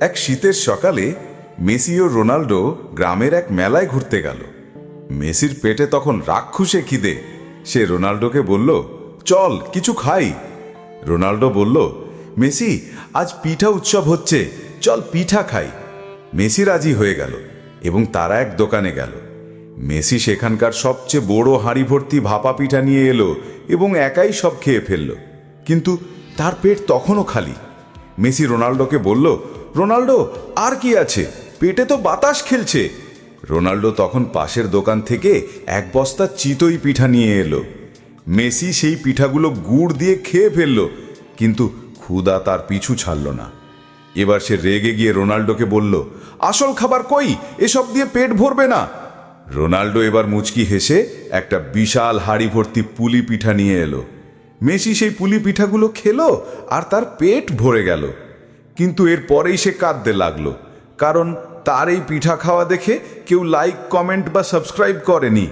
এক শীতের সকালে মেসি ও রোনাল্ডো গ্রামের এক মেলায় ঘুরতে গেল। মেসির পেটে তখন রাক্ষুসে খিদে। সে রোনাল্ডোকে বলল, চল, কিছু খাই। রোনাল্ডো বলল, মেসি, আজ পিঠা উৎসব হচ্ছে, চল পিঠা খাই। মেসি রাজি হয়ে গেল এবং তারা এক দোকানে গেল। মেসি সেখানকার সবচেয়ে বড় হাঁড়ি ভর্তি ভাপা পিঠা নিয়ে এলো এবং একাই সব খেয়ে ফেলল। কিন্তু তার পেট তখনও খালি। মেসি রোনাল্ডোকে বলল রোনাল্ডো, আর কি আছে? পেটে তো বাতাস খেলছে। রোনাল্ডো তখন পাশের দোকান থেকে এক বস্তা চিতই পিঠা নিয়ে এলো। মেসি সেই পিঠাগুলো গুড় দিয়ে খেয়ে ফেলল, কিন্তু ক্ষুদা তার পিছু ছাড়ল না। এবার সে রেগে গিয়ে রোনাল্ডোকে বলল, আসল খাবার কই? এসব দিয়ে পেট ভরবে না। রোনাল্ডো এবার মুচকি হেসে একটা বিশাল হাড়ি ভর্তি পুলি পিঠা নিয়ে এলো। মেসি সেই পুলি পিঠাগুলো খেলো আর তার পেট ভরে গেল। কিন্তু এর পরেই সে কাঁদতে লাগল, কারণ তার এই পিঠা খাওয়া দেখে কেউ লাইক কমেন্ট বা সাবস্ক্রাইব করেনি।